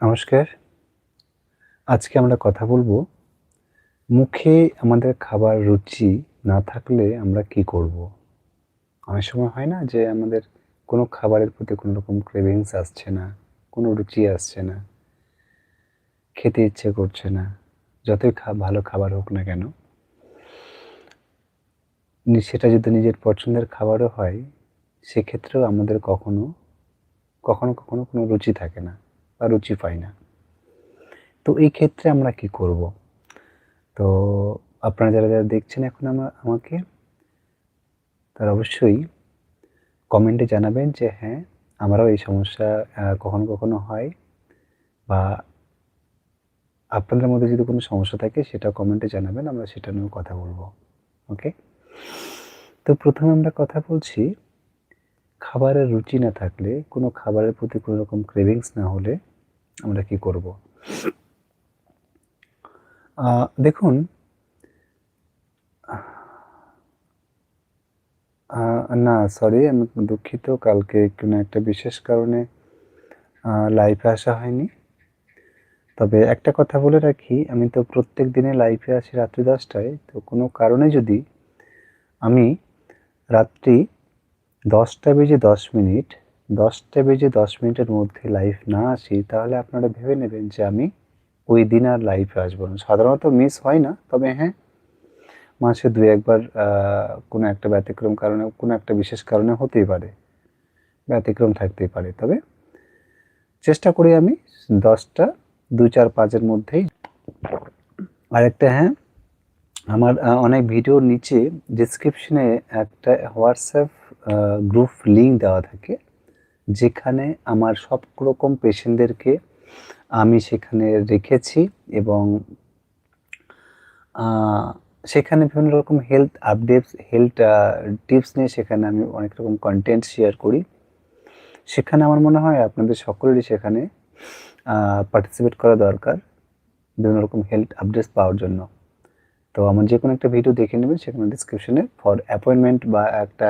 নমস্কার। আজকে আমরা কথা বলব মুখে আমাদের খাবার রুচি না থাকলে আমরা কি করব? অনেক সময় হয় না যে আমাদের কোনো খাবারের প্রতি কোনো রকম ক্রেভিংস আসছে না, কোনো রুচি আসছে না, খেতে ইচ্ছে করছে না, যতই খা, ভালো খাবার হোক না কেন। সেটা যদি নিজের পছন্দের খাবারও হয়, সেক্ষেত্রেও আমাদের কখনো কখনো কখনো কোনো রুচি থাকে না। বা রুচি পাই না। তো এই ক্ষেত্রে আমরা কি করব? তো আপনারা যারা যারা দেখছেন এখন আমা, আমাকে, তারা অবশ্যই কমেন্টে জানাবেন যে হ্যাঁ আমারও এই সমস্যা কখনো কখনো হয়। বা আপনাদের মধ্যে যদি কোনো সমস্যা থাকে সেটা কমেন্টে জানাবেন, আমরা সেটা নিয়েও কথা বলব। ওকে তো প্রথমে আমরা কথা বলছি খাবারের রুচি না থাকলে, কোনো খাবারের প্রতি কোনো রকম ক্রেভিংস না হলে আমরা কি করব? দেখুন না সরি আমি দুঃখিত। কালকে কোনো একটা বিশেষ কারণে লাইভে আসা হয়নি। তবে একটা কথা বলে রাখি, আমি তো প্রত্যেক দিনে লাইভে আসি রাত্রি দশটায়। তো কোনো কারণে যদি আমি রাত্রি দশটা বেজে দশ মিনিট, দশটা বেজে দশ মিনিটের মধ্যে লাইভ না আসি, তাহলে আপনারা ভেবে নেবেন যে আমি ওই দিন আর লাইভে আসব না। সাধারণত মিস হয় না, তবে হ্যাঁ মাসে দু একবার কোনো একটা ব্যতিক্রম কারণে, কোনো একটা বিশেষ কারণে হতেই পারে, ব্যতিক্রম থাকতেই পারে। তবে চেষ্টা করি আমি দশটা দু চার পাঁচের মধ্যেই। আরেকটা হ্যাঁ আমার অনেক ভিডিওর নিচে ডিসক্রিপশনে একটা হোয়াটসঅ্যাপ গ্রুপ লিঙ্ক দেওয়া থাকে, যেখানে আমার সব রকম পেশেন্টদেরকে আমি সেখানে রেখেছি এবং সেখানে বিভিন্ন রকম হেলথ আপডেটস হেলথ টিপস নিয়ে সেখানে আমি অনেক রকম কন্টেন্ট শেয়ার করি। সেখানে আমার মনে হয় আপনাদের সকলেরই সেখানে পার্টিসিপেট করা দরকার, বিভিন্ন রকম হেলথ আপডেটস পাওয়ার জন্য। তো আমার যে কোনো একটা ভিডিও দেখে নেবেন, সেখানে ডিসক্রিপশনে ফর অ্যাপয়েন্টমেন্ট বা একটা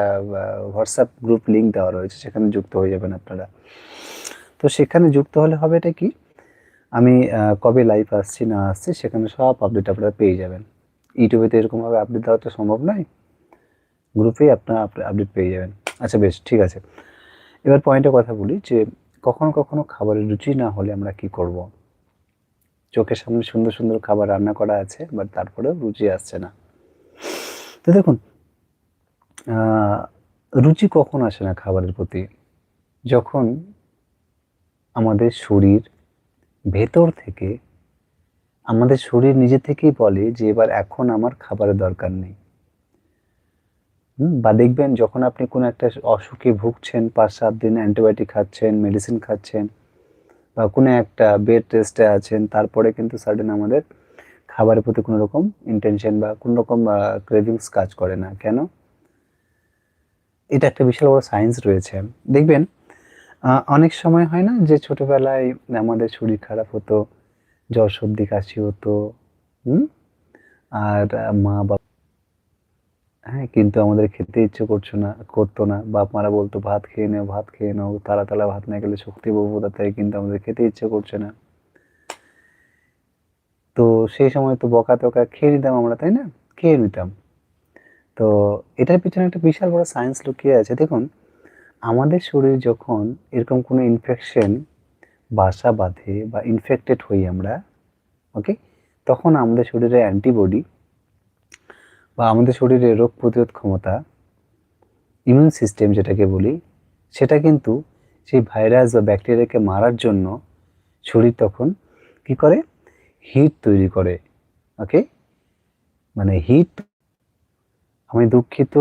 হোয়াটসঅ্যাপ গ্রুপ লিঙ্ক দেওয়া রয়েছে, সেখানে যুক্ত হয়ে যাবেন আপনারা। তো সেখানে যুক্ত হলে হবে এটা কি? আমি কবে লাইভ আসছি, না আসছি, সেখানে সব আপডেট আপনারা পেয়ে যাবেন। ইউটিউবে তো এরকমভাবে আপডেট দেওয়া তো সম্ভব নয়। গ্রুপেই আপনারা আপডেট পেয়ে যাবেন। আচ্ছা বেশ, ঠিক আছে। এবার পয়েন্টে কথা বলি যে, কখনো কখনো খাবারের রুচি না হলে আমরা কি করব? চোখের সামনে সুন্দর সুন্দর খাবার রান্না করা আছে বাট তারপরেও রুচি আসছে না। তো দেখুন রুচি কখন আসে না খাবারের প্রতি? যখন আমাদের শরীর ভেতর থেকে, আমাদের শরীর নিজে থেকেই বলে যে, এবার এখন আমার খাবারের দরকার নেই। বা দেখবেন যখন আপনি কোনো একটা অসুখে ভুগছেন, পাঁচ সাত দিন অ্যান্টিবায়োটিক খাচ্ছেন, মেডিসিন খাচ্ছেন বা কোনো একটা বেড রেস্টে আছেন, তারপরে কিন্তু সাডেন আমাদের খাবারের প্রতি কোনো রকম ইন্টেনশন বা কোনো রকম ক্রেভিংস কাজ করে না। কেন? এটা একটা বিশাল বড় সায়েন্স রয়েছে। দেখবেন অনেক সময় হয় না যে ছোটবেলায় আমাদের শরীর খারাপ হতো, জ্বর সর্দি কাশি হতো, হুম? আর মা বাবা হ্যাঁ কিন্তু আমাদের খেতে ইচ্ছে করছে না, করতো না। বাপ মারা বলতো, ভাত খেয়ে নাও, ভাত খেয়ে নাও, তালা তালা ভাত না গেলে শক্তি কোথা থেকে কিন্তু আমাদের খেতে ইচ্ছে করছে না। তো সেই সময় তো বকা টকা খেয়ে নিতাম আমরা, তাই না? খেয়ে নিতাম। তো এটার পিছনে একটা বিশাল বড় সায়েন্স লুকিয়ে আছে। দেখুন, আমাদের শরীর যখন এরকম কোনো ইনফেকশন বাসা বাঁধে বা ইনফেক্টেড হই আমরা ওকে তখন আমাদের শরীরে অ্যান্টিবডি বা আমাদের শরীরে রোগ প্রতিরোধ ক্ষমতা ইমিউন সিস্টেম যেটাকে বলি, সেটা কিন্তু সেই ভাইরাস বা ব্যাকটেরিয়াকে মারার জন্য শরীর তখন কি করে? হিট তৈরি করে ওকে মানে হিট আমি দুঃখিত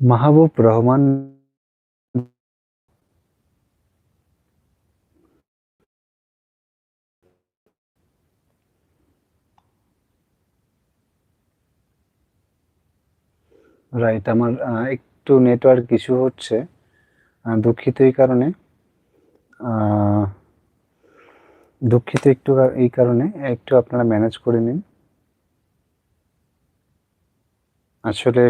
মাহবুব রহমান। রাইট আমার একটু নেটওয়ার্ক ইস্যু হচ্ছে দুঃখিত এই কারণে। দুঃখিত একটু এই কারণে, একটু আপনারা ম্যানেজ করে নিন। আসলে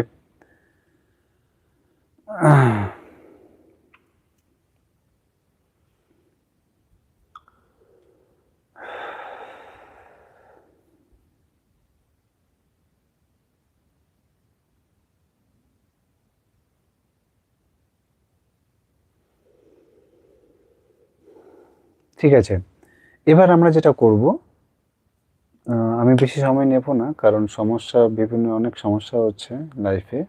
ঠিক আছে। এবার আমরা যেটা করব আমি বেশি সময় নেব না, কারণ সমস্যা, বিভিন্ন অনেক সমস্যা হচ্ছে লাইফে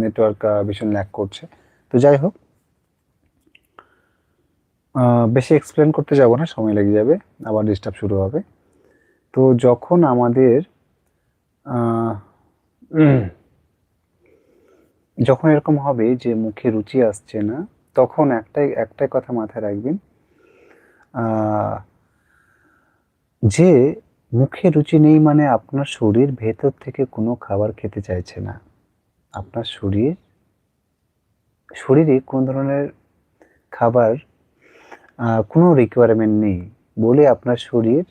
নেটওয়ার্ক ভীষণ ল্যাক করছে। তো যাই হোক বেশি এক্সপ্লেন করতে যাব না, সময় লেগে যাবে, আবার ডিস্টার্ব শুরু হবে। তো যখন আমাদের যখন এরকম হবে যে মুখে রুচি আসছে না, তখন একটাই একটাই কথা মাথায় রাখবেন যে মুখে রুচি নেই মানে আপনার শরীর ভেতর থেকে কোনো খাবার খেতে চাইছে না। আপনার শরীর, শরীরে কোনো ধরনের খাবার কোনো রিকোয়ারমেন্ট নেই বলে আপনার শরীর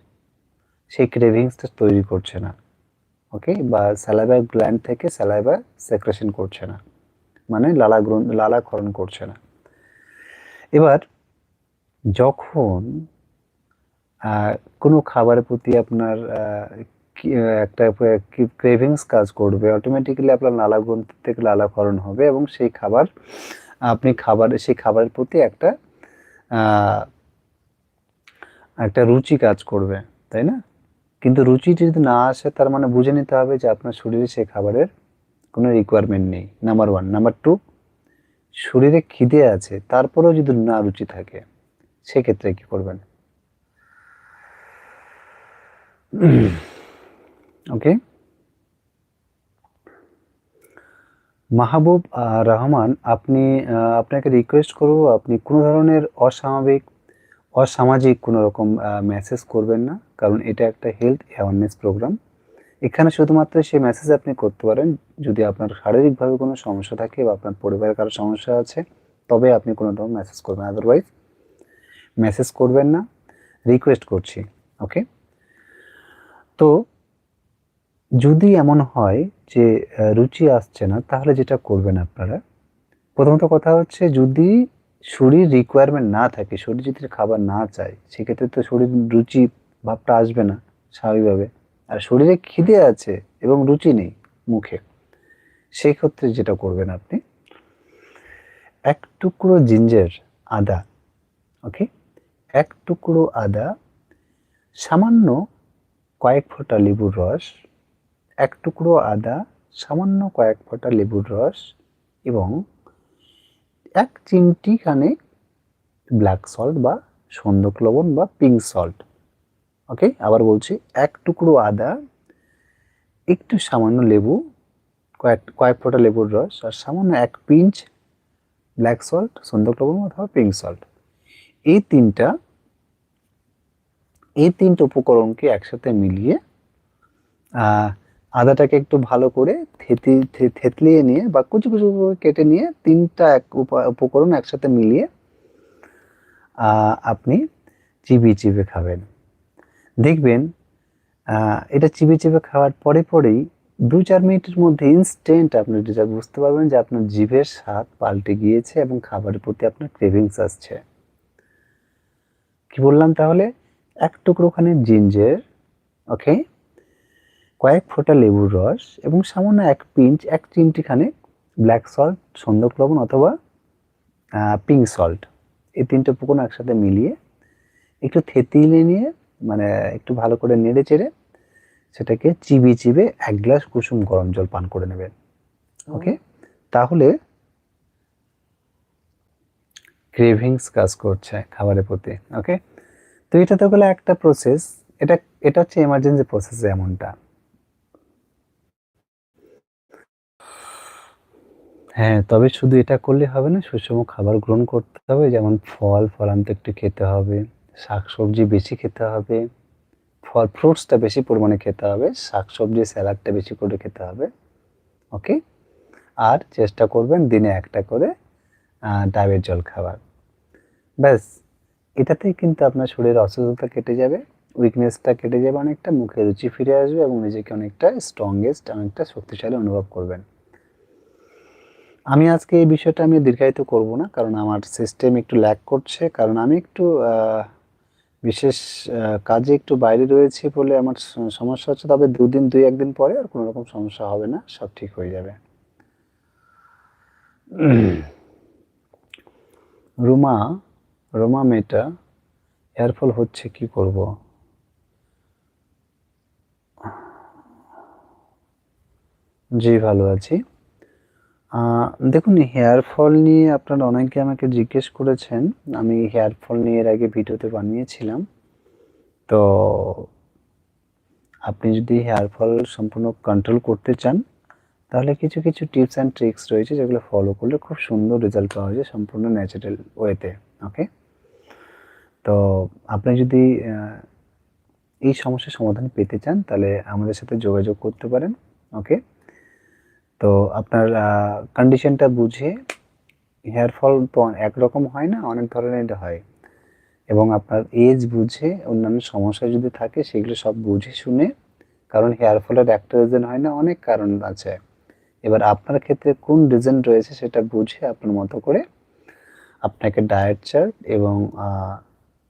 সেই ক্রেভিংসটা তৈরি করছে না ওকে বা স্যালাইভার গ্ল্যান্ড থেকে স্যালাইভা সেক্রেশন করছে না মানে লালা লালাক্ষরণ করছে না। এবার যখন কোনো খাবারের প্রতি আপনার একটা ক্রেভিংস কাজ করবে। অটোমেটিক্যালি আপনার লালা গ্রন্থ থেকে লালাক্ষরণ হবে এবং সেই খাবার, আপনি খাবার, সেই খাবারের প্রতি একটা একটা রুচি কাজ করবে, তাই না? কিন্তু রুচিটি যদি না আসে, তার মানে বুঝে নিতে হবে যে আপনার শরীরে সেই খাবারের কোনো রিকোয়ারমেন্ট নেই। নাম্বার ওয়ান নাম্বার টু শরীরে খিদে আছে, তারপরেও যদি না রুচি থাকে, সেক্ষেত্রে কি করবেন? ওকে? মাহবুব রহমান, আপনি আপনাকে রিকোয়েস্ট করব, আপনি কোনো ধরনের অস্বাভাবিক, অসামাজিক কোনো রকম মেসেজ করবেন না, কারণ এটা একটা হেলথ অ্যাওয়ারনেস প্রোগ্রাম এখানে শুধুমাত্র সেই মেসেজ আপনি করতে পারেন, যদি আপনার শারীরিকভাবে কোনো সমস্যা থাকে বা আপনার পরিবারের কারও সমস্যা আছে, তবে আপনি কোনো রকম মেসেজ করবেন আদারওয়াইজ মেসেজ করবেন না রিকোয়েস্ট করছি ওকে তো যদি এমন হয় যে রুচি আসছে না, তাহলে যেটা করবেন আপনারা? প্রথমত কথা হচ্ছে, যদি শরীর রিকোয়ারমেন্ট না থাকে, শরীর যদি খাবার না চায়, সেক্ষেত্রে তো শরীর রুচি ভাবটা আসবে না, স্বাভাবিকভাবে। আর শরীরে খিদে আছে এবং রুচি নেই মুখে সেই ক্ষেত্রে যেটা করবেন আপনি, এক টুকরো জিঞ্জার আদা ওকে এক টুকরো আদা, সামান্য কয়েক ফোঁটা লেবুর রস এক টুকরো আদা, সামান্য কয়েক ফোঁটা লেবুর রস এবং এক চিমটি ব্ল্যাক সল্ট বা সন্দক লবণ বা পিঙ্ক সল্ট ওকে আবার বলছি এক টুকরো আদা, একটু সামান্য লেবু, কয়েক কয়েক ফোঁটা লেবুর রস আর সামান্য এক পিঞ্চ ব্ল্যাক সল্ট সন্দক লবণ অথবা পিঙ্ক সল্ট এই তিনটা, এই তিনটে উপকরণকে একসাথে মিলিয়ে আদাটাকে একটু ভালো করে থেতি থেতলিয়ে নিয়ে বা কুচি কুচি কেটে নিয়ে তিনটা এক উপ- উপকরণ একসাথে মিলিয়ে আপনি চিবিয়ে চিবিয়ে খাবেন। দেখবেন এটা চিবিয়ে চিবিয়ে খাওয়ার পরে পরেই দু চার মিনিটের মধ্যে ইনস্ট্যান্ট আপনি যেটা বুঝতে পারবেন যে আপনার জিভের স্বাদ পাল্টে গিয়েছে এবং খাবারের প্রতি আপনার ক্রেভিংস আসছে। কি বললাম তাহলে? এক টুকরোখানে জিঞ্জের ওকে কয়েক ফোঁটা লেবুর রস এবং সামান্য এক পিঞ্চ এক চিমটিখানে ব্ল্যাক সল্ট সন্দক লবণ অথবা পিঙ্ক সল্ট এই তিনটে উপকরণ একসাথে মিলিয়ে একটু থেতিলে নিয়ে মানে একটু ভালো করে নেড়ে চেড়ে সেটাকে চিবিয়ে চিবে এক গ্লাস কুসুম গরম জল পান করে নেবেন। ওকে তাহলে ক্রেভিংস কাজ করছে খাবারের প্রতি। ওকে তো এটা তো গেলো একটা প্রসেস এটা এটা হচ্ছে এমার্জেন্সি প্রসেস এমনটা। হ্যাঁ তবে শুধু এটা করলে হবে না, সুষম খাবার গ্রহণ করতে হবে। যেমন ফল ফলান্ত একটু খেতে হবে, শাকসবজি বেশি খেতে হবে, ফল, ফ্রুটসটা বেশি পরিমাণে খেতে হবে, শাকসবজি, স্যালাডটা বেশি করে খেতে হবে ওকে আর চেষ্টা করবেন দিনে একটা করে ডাবের জল খাবার ব্যাস, এটাতেই কিন্তু আপনার শরীরের অসুস্থতা কেটে যাবে উইকনেসটা কেটে যাবে অনেকটা, মুখে রুচি ফিরে আসবে এবং নিজেকে অনেকটা স্ট্রংগেস্ট অনেকটা শক্তিশালী অনুভব করবেন। আমি আজকে এই বিষয়টা আমি দীর্ঘায়িত করব না, কারণ আমার সিস্টেম একটু ল্যাক করছে, কারণ আমি একটু বিশেষ কাজে একটু বাইরে রয়েছি বলে আমার সমস্যা হচ্ছে। তবে দুদিন, দুই, একদিন পরে আর কোনো রকম সমস্যা হবে না, সব ঠিক হয়ে যাবে। রুমা, রোমা মেয়েটা, এর ফল হচ্ছে কি করব? জি, ভালো আছি। দেখুন হেয়ার ফল নিয়ে আপনারা অনেকে আমাকে জিজ্ঞেস করেছেন। আমি হেয়ার ফল নিয়ে এর আগে ভিডিওতে বানিয়েছিলাম। তো আপনি যদি হেয়ার ফল সম্পূর্ণ কন্ট্রোল করতে চান, তাহলে কিছু কিছু টিপস অ্যান্ড ট্রিক্স রয়েছে যেগুলো ফলো করলে খুব সুন্দর রেজাল্ট পাওয়া যায় সম্পূর্ণ ন্যাচারাল ওয়েতে ওকে তো আপনি যদি এই সমস্যার সমাধান পেতে চান, তাহলে আমাদের সাথে যোগাযোগ করতে পারেন ওকে তো আপনার কন্ডিশনটা বুঝে হেয়ার ফল তো একরকম হয় না, অনেক ধরনের হয়। এবং আপনার এজ বুঝে, অন্যান্য সমস্যা যদি থাকে, সেগুলো সব বুঝে শুনে, কারণ হেয়ার ফলের একটা রিজন হয় না, অনেক কারণ আছে। এবার আপনার ক্ষেত্রে কোন রিজন রয়েছে সেটা বুঝে আপনার মতো করে আপনাকে ডায়েট চার্ট এবং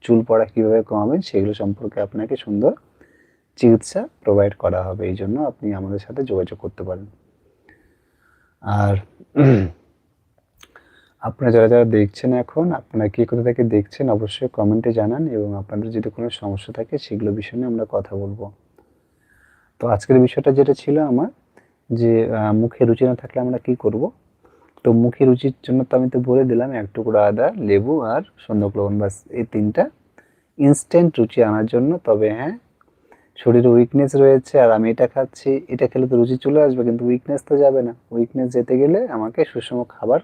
চুল পড়া কীভাবে কমাবেন, সেগুলো সম্পর্কে আপনাকে সুন্দর চিকিৎসা প্রোভাইড করা হবে। এই জন্য আপনি আমাদের সাথে যোগাযোগ করতে পারেন। আর আপনারা যারা যারা দেখছেন এখন আপনারা কী কোথা থেকে দেখছেন অবশ্যই কমেন্টে জানান এবং আপনাদের যদি কোনো সমস্যা থাকে সেগুলো বিষয় নিয়ে আমরা কথা বলব। তো আজকের বিষয়টা যেটা ছিল আমার যে মুখে রুচি না থাকলে আমরা কি করব? তো মুখে রুচির জন্য তো আমি তো বলে দিলাম এক টুকরো আদা লেবু আর সন্ধ্যক লবণ বাস এই তিনটা ইনস্ট্যান্ট রুচি আনার জন্য। তবে হ্যাঁ শরীরে উইকনেস রয়েছে আর আমি এটা খাচ্ছি, এটা খেলে তো রুচি চলে আসবে, কিন্তু উইকনেস তো যাবে না। উইকনেস যেতে গেলে আমাকে সুষম খাবার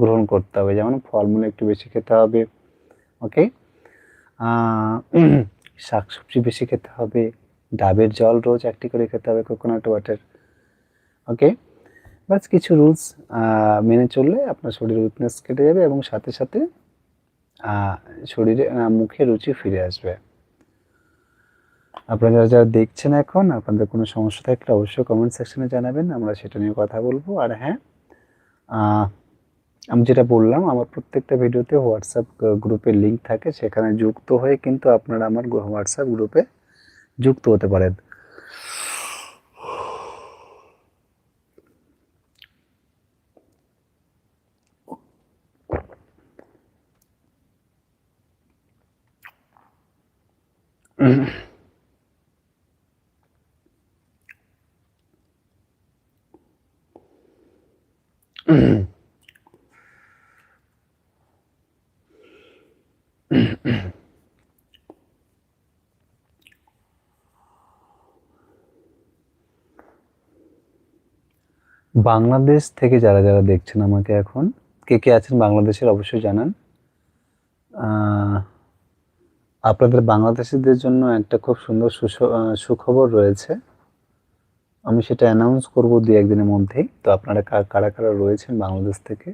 গ্রহণ করতে হবে, যেমন ফলমূল একটু বেশি খেতে হবে ওকে শাকসবজি বেশি খেতে হবে, ডাবের জল রোজ একটি করে খেতে হবে কোকোনাট ওয়াটার ওকে বাস কিছু রুলস মেনে চললে আপনার শরীরের উইকনেস কেটে যাবে এবং সাথে সাথে শরীরে মুখে রুচি ফিরে আসবে। আপনারা যারা যারা দেখছেন এখন, আপনাদের কোনো সমস্যা থাকলে অবশ্যই কমেন্ট সেকশনে জানাবেন, আমরা সেটা নিয়ে কথা বলব। আর হ্যাঁ আমি যেটা বললাম, আমার প্রত্যেকটা ভিডিওতে হোয়াটসঅ্যাপ গ্রুপের লিঙ্ক থাকে, সেখানে যুক্ত হয়ে কিন্তু আপনারা আমার হোয়াটসঅ্যাপ গ্রুপে যুক্ত হতে পারেন। বাংলাদেশ থেকে যারা যারা দেখছেন আমাকে এখন, কে কে আছেন বাংলাদেশের অবশ্যই জানান। আপনাদের বাংলাদেশিদের জন্য একটা খুব সুন্দর সুখবর রয়েছে। আমি সেটা অ্যানাউন্স করব দু একদিনের মধ্যেই। তো আপনারা কারা কারা রয়েছেন বাংলাদেশ থেকে,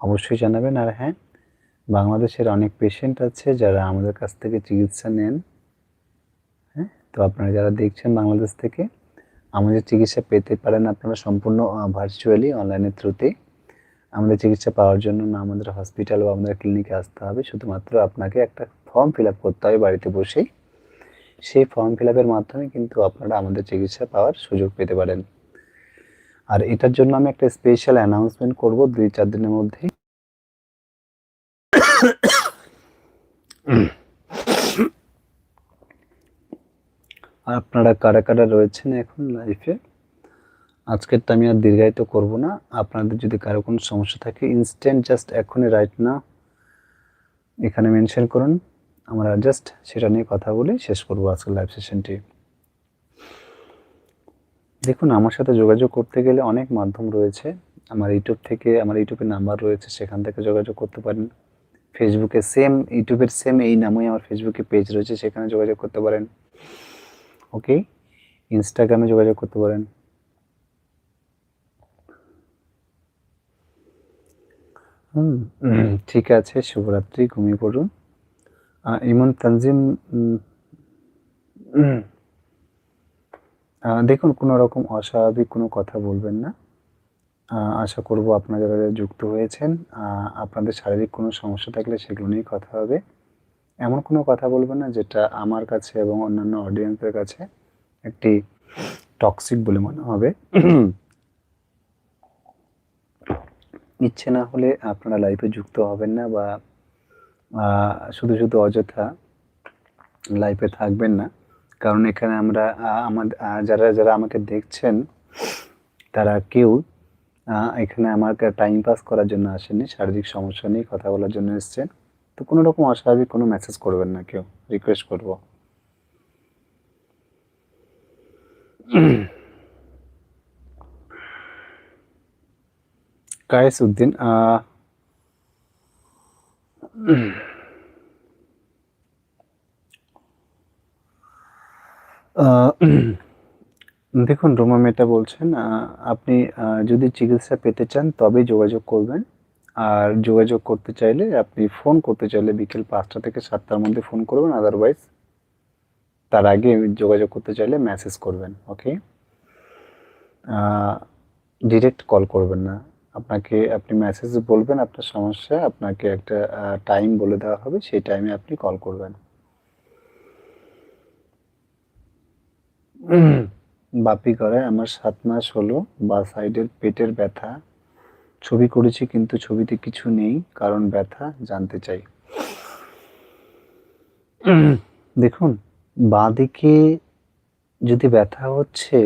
অবশ্যই জানাবেন। আর হ্যাঁ বাংলাদেশের অনেক পেশেন্ট আছে যারা আমাদের কাছ থেকে চিকিৎসা নেন। হ্যাঁ তো আপনারা যারা দেখছেন বাংলাদেশ থেকে, আমাদের চিকিৎসা পেতে পারেন আপনারা সম্পূর্ণ ভার্চুয়ালি অনলাইনের থ্রুতে আমাদের চিকিৎসা পাওয়ার জন্য না আমাদের হসপিটাল বা আমাদের ক্লিনিকে আসতে হবে। শুধুমাত্র আপনাকে একটা ফর্ম ফিল আপ করতে হবে বাড়িতে বসেই। সেই ফর্ম ফিল মাধ্যমে কিন্তু আপনারা আমাদের চিকিৎসা পাওয়ার সুযোগ পেতে পারেন। আর এটার জন্য আমি একটা স্পেশাল অ্যানাউন্সমেন্ট করব দুই চার দিনের মধ্যেই আপনারা কারা কারা রয়েছেন এখন লাইফে আজকের তো আমি আর দীর্ঘায়িত করব না। আপনাদের যদি কারও কোনো সমস্যা থাকে ইনস্ট্যান্ট জাস্ট এখনই রাইট না এখানে মেনশন করুন। আমরা জাস্ট সেটা নিয়ে কথা বলে শেষ করব আজকের লাইভ সেশনটি দেখুন, আমার সাথে যোগাযোগ করতে গেলে অনেক মাধ্যম রয়েছে। আমার ইউটিউব থেকে, আমার ইউটিউবের নাম্বার রয়েছে, সেখান থেকে যোগাযোগ করতে পারেন। ফেসবুকে সেম ইউটিউবের সেম এই নামই আমার ফেসবুকে পেজ রয়েছে, সেখানে যোগাযোগ করতে পারেন। ওকে ইনস্টাগ্রামে যোগাযোগ করতে পারেন। হুম, ঠিক আছে, শুভরাত্রি, ঘুমিয়ে পড়ুন। ইমন তানজিম দেখুন, কোনো রকম অস্বাভাবিক কোনো কথা বলবেন না। আশা করব আপনারা যারা যুক্ত হয়েছেন আপনাদের শারীরিক কোনো সমস্যা থাকলে সেগুলো নিয়েই কথা হবে। এমন কোনো কথা বলবেন না যেটা আমার কাছে এবং অন্যান্য অডিয়েন্সের কাছে একটি টক্সিক বলে মনে হবে। ইচ্ছে না হলে আপনারা লাইভে যুক্ত হবেন না বা শুধু, শুধু অযথা লাইফে থাকবেন না। কারণ এখানে আমরা আ আমাদ আ যারা, যারা আমাকে দেখছেন তারা কেউ এখানে আমাকে টাইম পাস করার জন্য আসেনি শারীরিক সমস্যা নিয়ে কথা বলার জন্য এসছেন। তো কোনো রকম অস্বাভাবিক কোনো মেসেজ করবেন না কেউ। রিকোয়েস্ট করব। কায়েস উদ্দিন দেখুন, রোমা মেটা বলছেন আপনি যদি চিকিৎসা পেতে চান, তবেই যোগাযোগ করবেন। আর যোগাযোগ করতে চাইলে, আপনি ফোন করতে চাইলে বিকেল পাঁচটা থেকে সাতটার মধ্যে ফোন করবেন। আদারওয়াইজ তার আগে যোগাযোগ করতে চাইলে মেসেজ করবেন। ওকে? ডিরেক্ট কল করবেন না। আপনাকে আপনি মেসেজ বলবেন আপনার সমস্যা, আপনাকে একটা টাইম বলে দেওয়া হবে। সেই টাইমে আপনি কল করবেন। বাপি গড়ায় আমার সাত মাস হলো বাঁ সাইডের পেটের ব্যথা। ছবি করেছি কিন্তু ছবিতে কিছু নেই। কারণ ব্যথা জানতে চাই। দেখুন বাঁদিকে যদি ব্যথা হচ্ছে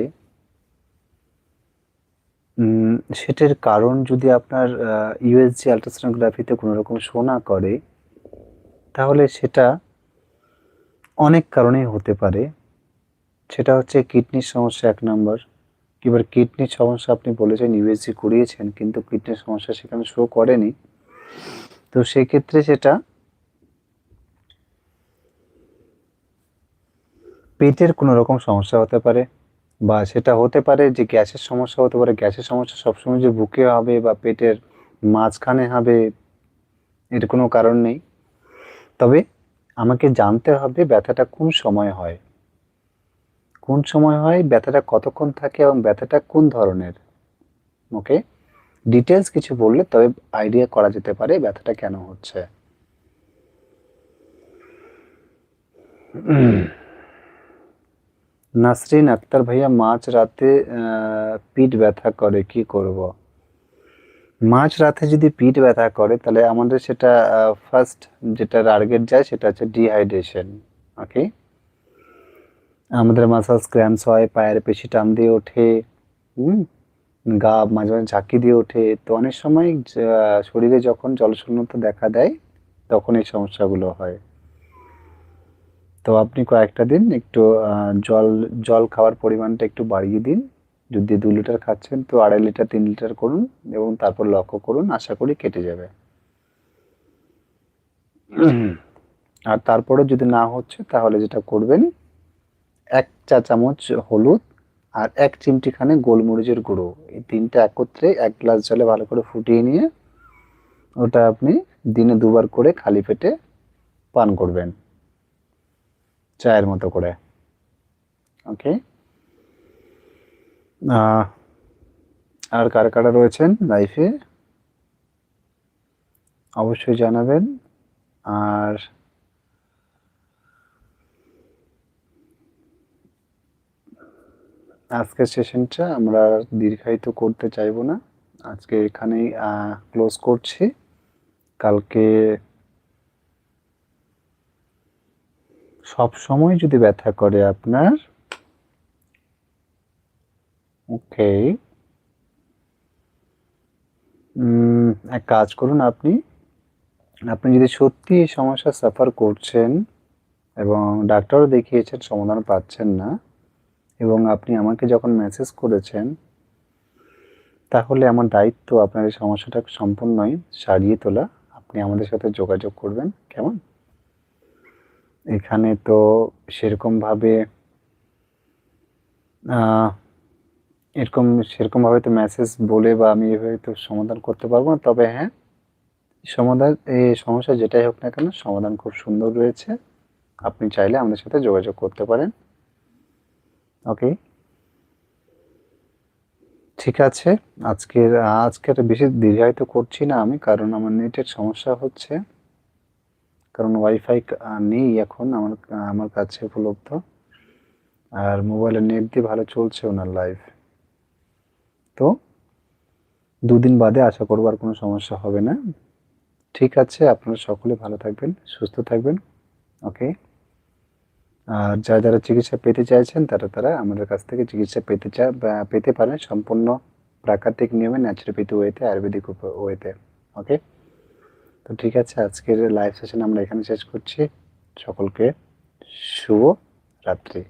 সেটার কারণ যদি আপনার ইউএসজি আল্ট্রাসোনোগ্রাফিতে কোনো রকম শো না করে, তাহলে সেটা অনেক কারণেই হতে পারে। সেটা হচ্ছে কিডনির সমস্যা এক নম্বর এবার কিডনির সমস্যা আপনি বলেছেন ইউএসজি করিয়েছেন কিন্তু কিডনির সমস্যা সেখানে শো করেনি। তো সেক্ষেত্রে সেটা পেটের কোনো রকম সমস্যা হতে পারে বা সেটা হতে পারে যে গ্যাসের সমস্যা হতে পারে। গ্যাসের সমস্যা সবসময় যে বুকে হবে বা পেটের মাঝখানে হবে এর কোনো কারণ নেই। তবে আমাকে জানতে হবে ব্যথাটা কোন সময় হয়। কোন সময় হয়, ব্যথাটা কতক্ষণ থাকে এবং ব্যথাটা কোন ধরনের। ওকে? ডিটেলস কিছু বললে তবে আইডিয়া করা যেতে পারে ব্যথাটা কেন হচ্ছে। নাসরিন আক্তার ভাইয়া মাঝরাতে রাতে পিঠ ব্যথা করে কি করব? মাঝরাতে যদি পিঠ ব্যথা করে তাহলে আমাদের সেটা ফার্স্ট যেটা টার্গেট যায় সেটা হচ্ছে ডিহাইড্রেশন। ওকে? আমাদের মাসলস ক্র্যাম্পস হয়, পায়ের পেশি টান দিয়ে ওঠে? গা মাঝে, মাঝে ঝাঁকি দিয়ে ওঠে। তো অনেক সময় শরীরে যখন জলশূন্যতা দেখা দেয় তখন এই সমস্যাগুলো হয়। তো আপনি কয়েকটা দিন একটু জল, জল খাওয়ার পরিমাণটা একটু বাড়িয়ে দিন। যদি দু লিটার খাচ্ছেন তো ২.৫ লিটার তিন লিটার করুন এবং তারপর লক্ষ্য করুন আশা করি কেটে যাবে। আর তারপরে যদি না হচ্ছে তাহলে যেটা করবেন এক চা চামচ হলুদ আর ১ চিমটিখানে গোলমরিচের গুঁড়ো। এই ৩ টা একত্রে এক গ্লাস জলে ভালো করে ফুটিয়ে নিয়ে ওটা আপনি দিনে দুবার করে খালি পেটে পান করবেন। চায়ের মতো করে। ওকে? আর কারা, কারা রয়েছেন লাইফে অবশ্যই জানাবেন। আর আজকের সেশনটা আমরা দীর্ঘায়িত করতে চাইব না। আজকে এখানেই ক্লোজ করছি। কালকে সবসময় যদি ব্যথা করে আপনার ওকে। এক কাজ করুন আপনি। আপনি যদি সত্যি এই সমস্যার সাফার করছেন এবং ডাক্তারও দেখিয়েছেন, সমাধান পাচ্ছেন না, এবং আপনি আমাকে যখন মেসেজ করেছেন, তাহলে আমার দায়িত্ব আপনার এই সমস্যাটা সম্পূর্ণই সারিয়ে তোলা। আপনি আমাদের সাথে যোগাযোগ করবেন। কেমন? এখানে তো সেরকমভাবে এরকম সেরকমভাবে তো মেসেজ বলে বা আমি এভাবে তো সমাধান করতে পারব না। তবে হ্যাঁ সমাধান এই সমস্যা যেটাই হোক না কেন, সমাধান খুব সুন্দর রয়েছে। আপনি চাইলে আমাদের সাথে যোগাযোগ করতে পারেন। ওকে ঠিক আছে। আজকের আজকের বেশি দীর্ঘায়িত করছি না আমি, কারণ আমার নেটের সমস্যা হচ্ছে। কারণ ওয়াইফাই নেই এখন আমার আমার কাছে উপলব্ধ। আর মোবাইলে নেট দিয়ে ভালো চলছে ওনার লাইভ তো দুদিন বাদে আশা করব আর কোনো সমস্যা হবে না। ঠিক আছে, আপনারা সকলে ভালো থাকবেন, সুস্থ থাকবেন ওকে আর যারা যারা চিকিৎসা পেতে চাইছেন, তারা তারা আমাদের কাছ থেকে চিকিৎসা পেতে চা পেতে পারেন সম্পূর্ণ প্রাকৃতিক নিয়মে ন্যাচুরোপ্যাথি ওয়েতে আয়ুর্বেদিক ওয়েতে ওকে তো ঠিক আছে আজকের লাইভ সেশন আমরা এখানে শেষ করছি। সকলকে শুভ রাত্রি।